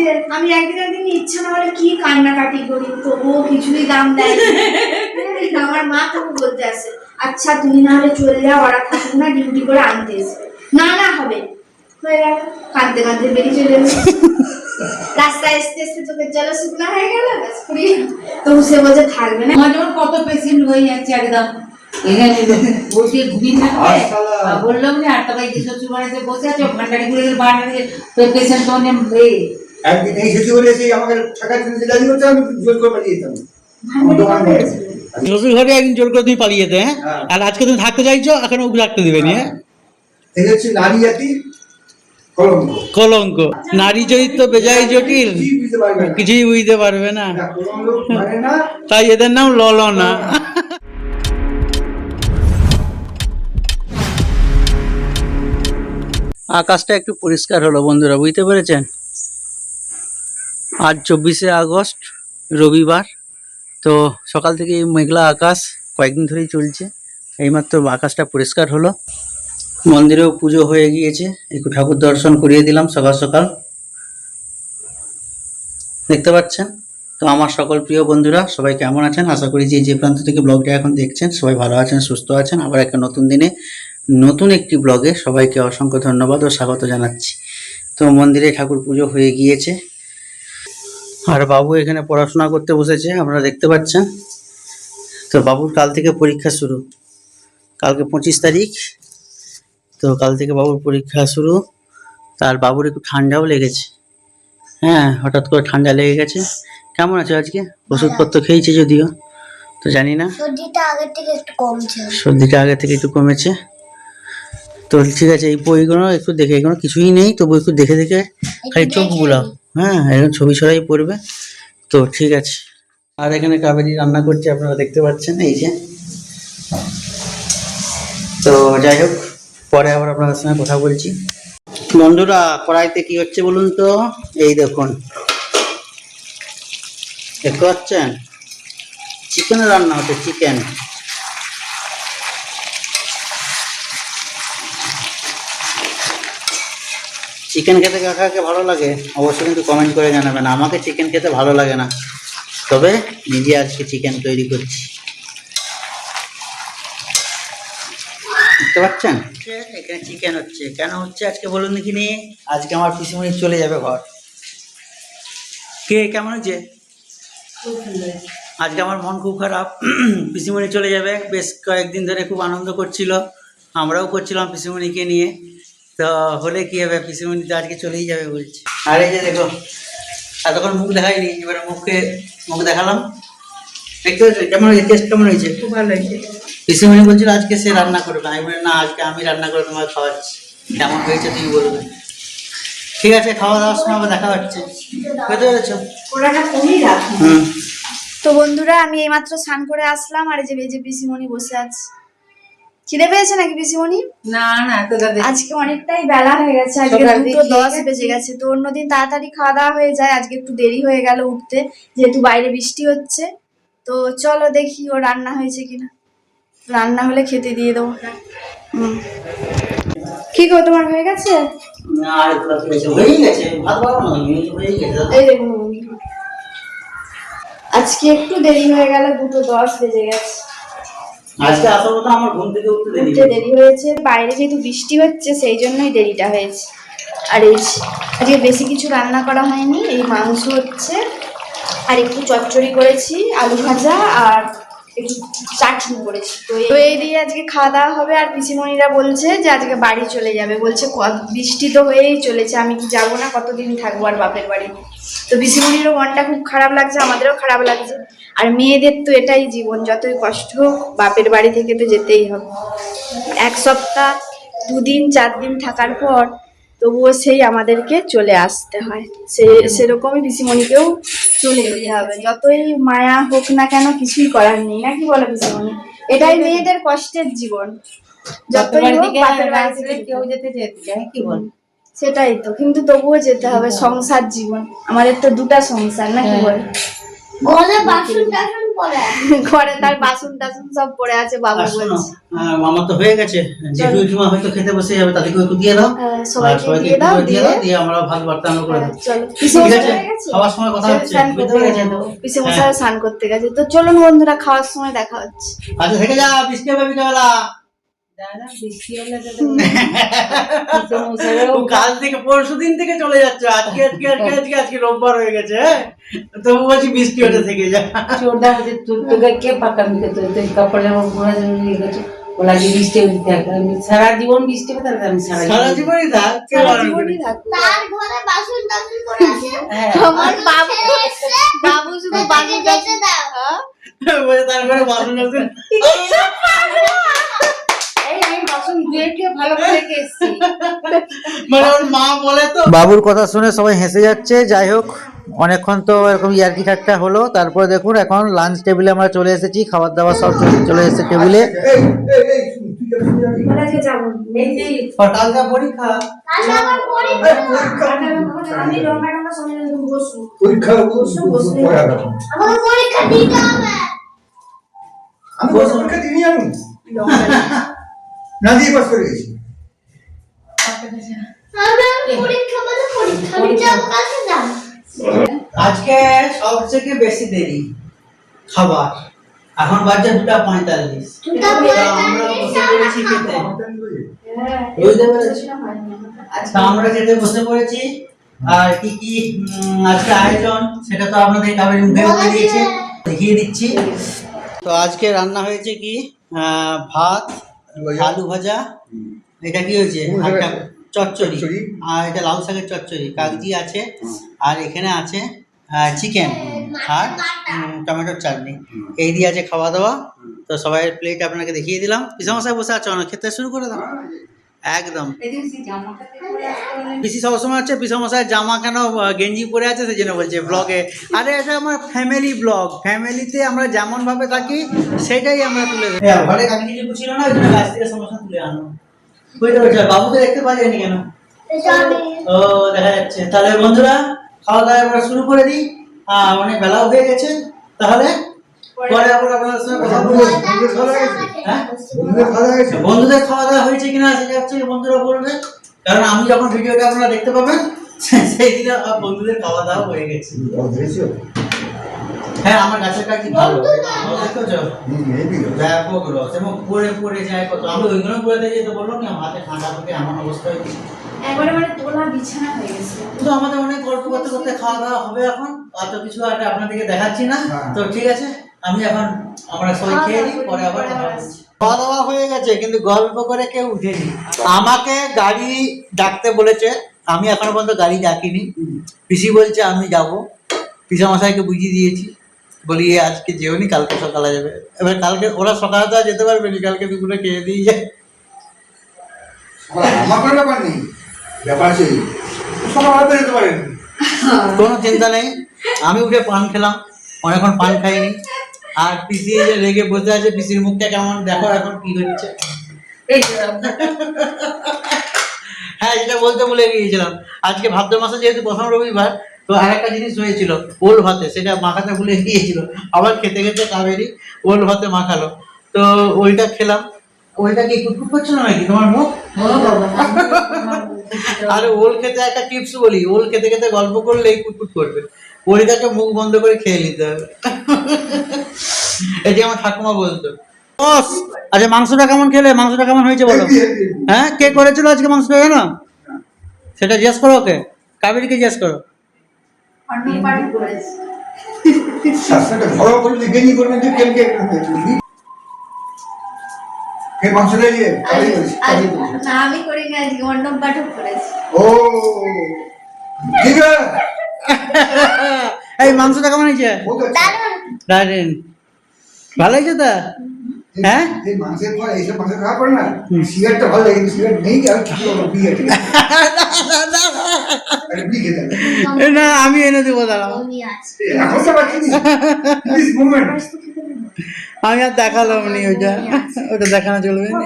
যে আমি একদিন একদিন ইচ্ছা না হলে কি কান্নাকাটি করি তবুও কিছুই দাম দেয় হ্যাঁ, আমার মা তবু বলতে আসে আচ্ছা তুমি না হলে চলে যাও ওরা থাকুক না ডিউটি করে আনতে এসে। না না হবে। হয়ে গেল কাঁদতে কাঁদতে বেরিয়ে চলে রাস্তায় আসতে আসতে তোকে জল শুকনো হয়ে গেল তবু সে বলছে থাকবে না। আমার যেমন কত পেশেন্ট হয়ে যাচ্ছে একদম এখানে বসে ঘুমিয়ে থাকবে। আর বললাম যে আটটা বাইকে শ্বশুর বাড়িতে বসে আছে ভান্ডারি বাড়ি পেশেন্ট একদিন এই বাড়ি এসে আমাকে টাকা দিতে রাজি করতে আমি জোর করে বন্ধ। শ্বশুর ঘরে একদিন জোর করে তুমি পালিয়ে যেতে হ্যাঁ? হ্যাঁ। আর আজকে তুমি থাকতে চাইছো এখন ওকে থাকতে দিবে নি হ্যাঁ? এই হচ্ছে নারী জাতি কলঙ্ক। কলঙ্ক। নারী চরিত্র বেজায় জটিল। কিছুই বুঝতে পারবে না। মানে না। তাই এদের নাম ললনা আকাশটা একটু পরিষ্কার হলো বন্ধুরা বুঝতে পেরেছেন? আজ চব্বিশে আগস্ট, রবিবার। তো সকাল থেকে এই মেঘলা আকাশ কয়েকদিন ধরেই চলছে। এইমাত্র আকাশটা পরিষ্কার হলো। মন্দিরেও পুজো হয়ে গিয়েছে। একটু ঠাকুর দর্শন করিয়ে দিলাম সকাল সকাল। দেখতে পাচ্ছেন? তো আমার সকল প্রিয় বন্ধুরা, সবাই কেমন আছেন? আশা করি যে যে প্রান্ত থেকে ব্লগটা এখন দেখছেন, সবাই ভালো আছেন, সুস্থ আছেন। আবার একটা নতুন দিনে, নতুন একটি ব্লগে সবাইকে অসংখ্য ধন্যবাদ ও স্বাগত জানাচ্ছি। তো মন্দিরে ঠাকুর পুজো হয়ে গিয়েছে। আর বাবু এখানে পড়াশোনা করতে বসেছে আপনারা দেখতে পাচ্ছেন। তো বাবুর কাল থেকে পরীক্ষা শুরু। কালকে পঁচিশ তারিখ। তো কাল থেকে বাবুর পরীক্ষা শুরু। তার বাবুর একটু ঠান্ডাও লেগেছে। হ্যাঁ হঠাৎ করে ঠান্ডা লেগে গেছে। কেমন আছে আজকে? ওষুধপত্র খেয়েছে যদিও তো জানি না। সর্দিটা আগের থেকে একটু কমছে। সর্দিটা আগে থেকে একটু কমেছে। তো ঠিক আছে এই বইগুলো একটু দেখে এগুলো কিছুই নেই তবু একটু দেখে দেখে খালি চোখ বুলাও হ্যাঁ এরকম ছবি ছড়াই পড়বে। তো ঠিক আছে। আর এখানে কাবেরি রান্না করছে, আপনারা দেখতে পাচ্ছেন, এই যে। তো যাই হোক, পরে আবার আপনাদের সঙ্গে কথা বলছি। বন্ধুরা, কড়াইতে কি হচ্ছে বলুন তো? এই দেখুন। দেখতে পাচ্ছেন? চিকেন রান্না হচ্ছে চিকেন চিকেন খেতে কাকাকে ভালো লাগে? অবশ্যই কিন্তু কমেন্ট করে জানাবেন। আমাকে চিকেন খেতে ভালো লাগে না। তবে নিজে আজকে চিকেন তৈরি করছি। দেখতে পাচ্ছেন এখানে চিকেন হচ্ছে। কেন হচ্ছে আজকে বলুন দেখিনি আজকে আমার পিসিমণি চলে যাবে ঘর। কে কেমন হচ্ছে আজকে আমার মন খুব খারাপ। পিসিমণি চলে যাবে। বেশ কয়েকদিন ধরে খুব আনন্দ করছিল। আমরাও করছিলাম পিসিমণিকে নিয়ে। তো হলে কি হবে পিসিমণি তো আজকে চলেই যাবে বলছে। আর এই যে দেখো এতক্ষণ মুখ দেখাইনি এবারে মুখে মুখ দেখালাম। দেখতে পাচ্ছ কেমন হয়েছে টেস্ট কেমন হয়েছে? খুব ভালো হয়েছে। পিসিমণি বলছিল আজকে সে রান্না করবে। আমি বলি না আজকে আমি রান্না করে তোমাকে খাওয়াচ্ছি। কেমন হয়েছে তুমি বলবে। ঠিক আছে খাওয়া দাওয়ার সময় আবার দেখা হচ্ছে। বুঝতে পেরেছ? হুম। তো বন্ধুরা আমি এইমাত্র স্নান করে আসলাম আর এই যে বেজে পিসিমণি বসে আছে। খিদে পেয়েছে নাকি পিসিমণি? না না তো দাদা আজকে অনেকটাই বেলা হয়ে গেছে আজকে দুটো দশ বেজে গেছে তো অন্যদিন তাড়াতাড়ি খাওয়া দাওয়া হয়ে যায় আজকে একটু দেরি হয়ে গেল উঠতে যেহেতু বাইরে বৃষ্টি হচ্ছে। তো চলো দেখি ও রান্না হয়েছে কিনা। রান্না হলে খেতে দিয়ে দেবো। হুম। কি গো তোমার হয়ে গেছে? না আর একটু বাকি গেছে ভাত বানানো হয়নি, গেছে এই দেখুন। বন্ধুরা। আজকে একটু দেরি হয়ে গেল দুটো দশ বেজে গেছে। আজকে আসার কথা আমার ঘুম থেকে উঠতে দেরি উঠতে দেরি হয়েছে বাইরে যেহেতু বৃষ্টি হচ্ছে সেই জন্যই দেরিটা হয়েছে। আর এই আজকে বেশি কিছু রান্না করা হয়নি এই মাংস হচ্ছে আর একটু চচ্চড়ি করেছি আলু ভাজা আর একটু চাটনি করেছি। তো এই- দিয়ে আজকে খাওয়া দাওয়া হবে, আর পিসিমণিরা বলছে যে আজকে বাড়ি চলে যাবে। বলছে বৃষ্টি তো হয়েই চলেছে, আমি কি যাব না? কতদিন থাকব আর বাপের বাড়ি? তো পিসিমণিরও মনটা খুব খারাপ লাগছে, আমাদেরও খারাপ লাগছে। আর মেয়েদের তো এটাই জীবন, যতই কষ্ট হোক, বাপের বাড়ি থেকে তো যেতেই হবে। এক সপ্তাহ, দুদিন চার দিন থাকার পর তবুও সেই আমাদেরকে চলে আসতে হয়। সে সেরকমই পিসিমণিকেও চলে যেতে হবে। যতই মায়া হোক না কেন কিছুই করার নেই। নাকি বলো পিসিমণি? এটাই মেয়েদের কষ্টের জীবন। যতই হোক কেউ যেতে যেতে চায় কি বল? সেটাই তো কিন্তু তবুও যেতে হবে। সংসার জীবন। আমাদের তো দুটা সংসার নাকি হ্যাঁ। বল? বাসন টাসন ঘরে তার বাসন টাসন সব পড়ে আছে বাবু বলছে। মামা তো হয়ে গেছে। জেঠু হয়তো খেতে বসে যাবে তাদেরকে একটু দিয়ে দাও। হ্যাঁ, সবাইকে দিয়ে দাও দিয়ে দাও দিয়ে আমরা ভাত বার্তা আমরা করে দাও চলো। ঠিক আছে? খাওয়ার সময় কথা হচ্ছে। স্নান করতে গেছে। পিসে হ্যাঁ। মশাই স্নান করতে গেছে। তো চলুন বন্ধুরা খাওয়ার সময় দেখা হচ্ছে। আচ্ছা থেকে যা বৃষ্টি হবে বিকেলবেলা। কাল থেকে পরশু দিন থেকে চলে যাচ্ছে। আজকে আজকে আজকে আজকে আজকে রোববার হয়ে গেছে হ্যাঁ? তবু বলছি বৃষ্টি হতে থেকে যা। চোরদা বলছে তোকে কে পাকা মিকে কাপড় জামা যে বৃষ্টি আমি সারা জীবন বৃষ্টি হতে থাকে আমি সারা সারা জীবনই থাক কে সারা জীবনই করে? তার ঘরে বাসন টাসন করে আছে? হ্যাঁ। আমার বাবু বাবু শুধু বাবু যেতে দাও। বলে তারপরে বাসন টাসন এই আমি বাসন ধুয়ে টুয়ে ভালো করে রেখে এসেছি মানে ওর মা বলে তো বাবুর কথা শুনে সবাই হেসে যাচ্ছে যাই হোক অনেকক্ষণ তো এরকম ইয়ার্কি ঠাট্টা হলো তারপরে দেখুন এখন লাঞ্চ টেবিলে আমরা চলে এসেছি খাবার দাবার সব চলে- চলে এসেছে টেবিলে পরীক্ষা। না দিয়ে পাস করে গেছি। আজকে সব থেকে বেশি দেরি খাবার। এখন বাজে দুটা পঁয়তাল্লিশ। তা আমরা বসে পড়েছি খেতে। বুঝতে পেরেছি? তা আমরা খেতে বসে পড়েছি। আর কি কি আজকে আয়োজন সেটা তো আপনাদের কাবের মুখে দিয়েছে। দেখিয়ে দিচ্ছি। তো আজকে রান্না হয়েছে কি? ভাত আলু ভাজা এটা কি হয়েছে? একটা চচ্চড়ি। চচ্চড়ি। আর এটা লাউ শাকের চচ্চড়ি। কাগজি আছে। আর এখানে আছে চিকেন আর টমেটোর চাটনি। এই দিয়ে আছে খাওয়া দাওয়া। তো সবাই প্লেট আপনাকে দেখিয়ে দিলাম। পিসামশাই বসে আছে অনেক খেতে শুরু করে দাও। একদম। পিসি সবসময় হচ্ছে পিসামশাই জামা কেন গেঞ্জি পরে আছে সেই জন্য বলছে ব্লগে আরে এটা আমার ফ্যামিলি ব্লগ ফ্যামিলিতে আমরা যেমন ভাবে থাকি সেটাই আমরা তুলে ঘরে কাকি কিছু ছিল না? ওই জন্য গাছ থেকে সমস্যা তুলে আনো। বুঝতে পারছ বাবুকে দেখতে পাওয়া যায়নি কেন? ও দেখা যাচ্ছে। তাহলে বন্ধুরা খাওয়া দাওয়া এবার শুরু করে দিই। অনেক বেলাও হয়ে গেছে। তাহলে পরে আবার আপনাদের সঙ্গে কথা বলব বন্ধুদের খাওয়া দাওয়া গেছে? হ্যাঁ? বন্ধুদের খাওয়া দাওয়া হয়েছে কিনা সেটা বন্ধুরা বলবে। কারণ আমি যখন ভিডিওটা আপনারা দেখতে পাবেন সেই দিনে বন্ধুদের খাওয়া দাওয়া হয়ে গেছে। হ্যাঁ আমার গাছের কাছে ভালো। দেখেছ? হুম, হেবি তো। ব্যাপক রস এবং পড়ে পড়ে যায় কত। আমি ওইগুলো পড়ে দিয়ে তো বললাম না হাতে ঠান্ডা থেকে এমন অবস্থা হয়েছে একবারে মানে তোলা বিছানা হয়ে গেছে। কিন্তু আমাদের অনেক গল্প করতে করতে খাওয়া দাওয়া হবে এখন। অত কিছু আর আপনাদেরকে দেখাচ্ছি না। হ্যাঁ। তো ঠিক আছে? আমি এখন আমরা সবাই খেয়ে নিই পরে আবার। খাওয়া দাওয়া হয়ে গেছে কিন্তু গল্প করে কেউ উঠেনি। আমাকে গাড়ি ডাকতে বলেছে আমি এখনও পর্যন্ত গাড়ি ডাকিনি। পিসি বলছে আমি যাব। পিসা মশাইকে বুঝিয়ে দিয়েছি। বলি আজকে যেও নি কালকে সকালে যাবে। এবার কালকে ওরা সকালে তো আর যেতে পারবে না কালকে দুপুরে খেয়ে দিয়ে যায়। আমার কোনো ব্যাপার নেই। ব্যাপার আছে সবাই যেতে পারেন। কোনো চিন্তা নেই। আমি উঠে পান খেলাম অনেকক্ষণ পান খাইনি। আর পিসি যে রেগে বসে আছে পিসির মুখটা কেমন দেখো এখন কি হচ্ছে? হ্যাঁ যেটা বলতে ভুলে গিয়েছিলাম। আজকে ভাদ্র মাসে যেহেতু প্রথম রবিবার তো আর একটা জিনিস হয়েছিল ওল ভাতে সেটা মাখাতে ভুলে গিয়েছিল। আবার খেতে খেতে কাবেরি ওল ভাতে মাখালো। তো ওইটা খেলাম। ওইটা কি কুটকুট করছিল নাকি? তোমার মুখ? আর ওল খেতে একটা টিপস বলি ওল খেতে খেতে গল্প করলেই কুটকুট করবে। ওইটাকে মুখ বন্ধ করে খেয়ে নিতে হবে। এই যে আমার ঠাকুমা বলতো। বস আচ্ছা মাংসটা কেমন খেলে? মাংসটা কেমন হয়েছে বলো। হ্যাঁ কে করেছিল আজকে মাংসটা জানো সেটা জিজ্ঞেস করো ওকে। কাবেরিকে জিজ্ঞেস করো। এই মাংসটা কেমন হয়েছে? দারুণ ভালো হয়েছে তা? হ্যাঁ? মাংসের পর এইসব মাংস খাওয়া পড়ে না সিগারেটটা ভালো লাগে সিগারেট নেই আর কি করব বিয়ে ঠিক বিয়ে খেতে হবে। এ না আমি এনে দেবো দাঁড়াও। আর দেখালাম নি ওইটা। ওটা দেখানো চলবে না।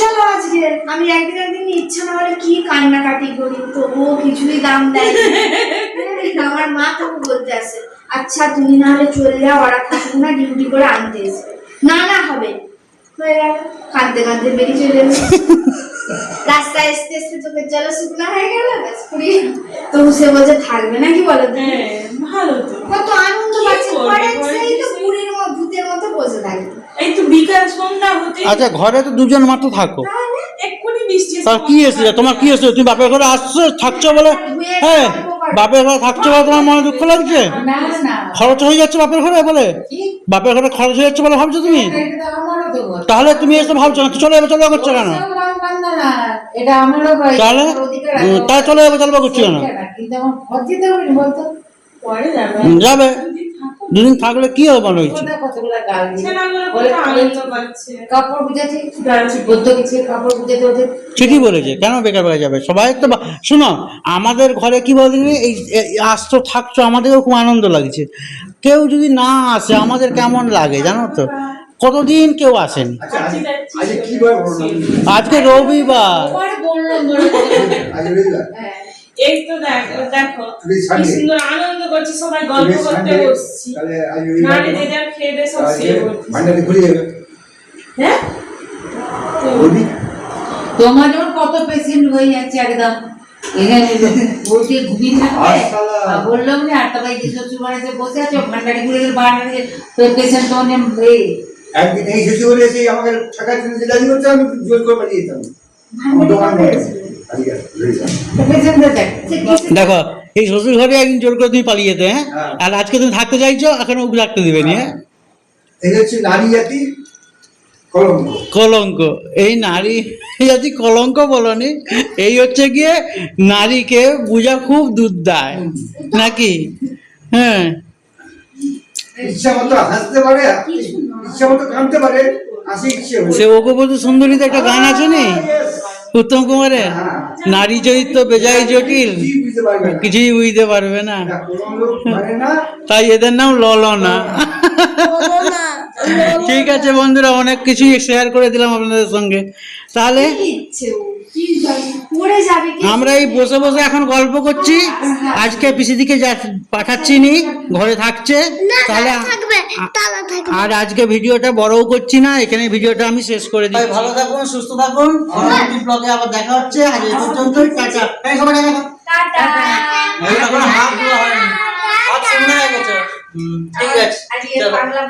চলো আজকে আমি একদিন একদিন ইচ্ছা না হলে কি কান্নাকাটি করি তো ও কিছুই দাম দেয় আমার মা তবু বলতে আসে আচ্ছা তুমি না হলে চলে যাও ওরা থাকুক না ডিউটি করে আনতে এসবে না না হবে। হয়ে গেল। কাঁদতে কাঁদতে বেরিয়ে চলে এলো রাস্তায় আসতে আসতে চোখের জল শুকনো হয়ে গেল ব্যাস পুড়িয়ে তবু সে বলছে থাকবে নাকি বলো হ্যাঁ ভালো তো। কত আনন্দ কি পাচ্ছে সেই তো পুরীর মতো ভূতের মতো বসে থাকে এই তো বিকাল সন্ধ্যা হতে আচ্ছা ঘরে তো দুজন মাত্র থাকো। এক্ষুনি বৃষ্টি এসে তার কি এসেছে? তোমার কি এসেছে? তুমি বাপের ঘরে আসছো থাকছো বলে? হ্যাঁ। বাপের ঘরে থাকছে বলে তোমার মনে দুঃখ লাগছে? খরচ হয়ে যাচ্ছে বাপের ঘরে বলে? বাপের ঘরে খরচ হয়ে যাচ্ছে বলে ভাবছ তুমি। তাহলে তুমি এসে ভাবছ না চলে যাবে চলে করছ কেন। তাহলে? তাই চলে যাবে চলবে করছ কেন? যাবে। দুদিন থাকলে কি হবে মনে ওদের ঠিকই বলেছে কেন বেকার বেকার যাবে? সবাই তো বা- শোনো আমাদের ঘরে কি বলতে এই আসছো থাকছো আমাদেরও খুব আনন্দ লাগছে। কেউ যদি না আসে আমাদের কেমন লাগে জানো তো? কতদিন কেউ আসেনি? আচ্ছা বলো না আজকে রবিবার। হ্যাঁ এই তো দেখো দেখো কি সুন্দর আনন্দ করছি সবাই গল্প করতে বসছি। নারী যে যার খেয়ে দিয়ে সব শুয়ে পড়ছি ভান্ডারে ঘুরে যাবে হ্যাঁ? তোমার কত পেশেন্ট হয়ে যাচ্ছে একদম। এখানে ঘুমিয়ে থাকবে। বললাম না আটটা বাইকে শ্বশুর বাড়িতে বসে আছো ভান্ডারি গুলো বাড়ি পেশেন্ট তোমার এই একদিন এই শেষে বলে এসে আমাকে টাকা দিতে রাজি করছে আমি জোর করে পাঠিয়ে দিতাম। দোকান দেখ এই শ্বশুর ঘরে একদিন জোর করে তুমি পালিয়ে যেতে হ্যাঁ? হ্যাঁ। আর আজকে তুমি থাকতে চাইছো এখন ওকে রাখতে দিবে নি হ্যাঁ? নারী জাতি কলঙ্ক। কলঙ্ক। এই নারী জাতি কলঙ্ক বলনি এই হচ্ছে গিয়ে নারীকে বোঝা খুব দুধ দেয় নাকি? হ্যাঁ। সে ওগোবধূ সুন্দরীতে একটা গান আছে নি? উত্তম কুমারের? নারী চরিত্র বেজায় জটিল। কিছুই বুঝতে পারবে না। কিছুই বুঝতে পারবে না। এটা না। তাই এদের নাম ললনা। ঠিক আছে বন্ধুরা অনেক কিছুই শেয়ার করে দিলাম আপনাদের সঙ্গে। তাহলে কি ইচ্ছে ও? কি জানি, পড়ে যাবে কি? আমরা এই বসে বসে এখন গল্প করছি। আজকে পিসিদিকে যা পাঠাচ্ছি নি ঘরে থাকছে। তাহলে আর আজকে ভিডিওটা বড়ও করছি না এখানে ভিডিওটা আমি শেষ করে দিই ভালো থাকুন সুস্থ থাকুন। পরবর্তী ব্লগে আবার দেখা হচ্ছে আজ এই পর্যন্তই টাটা। এই সবাই টাটা টাটা। এখন হাত ধোয়া হয়নি। হাত শূন্য হয়ে গেছে। ঠিক আছে আজকে বাংলা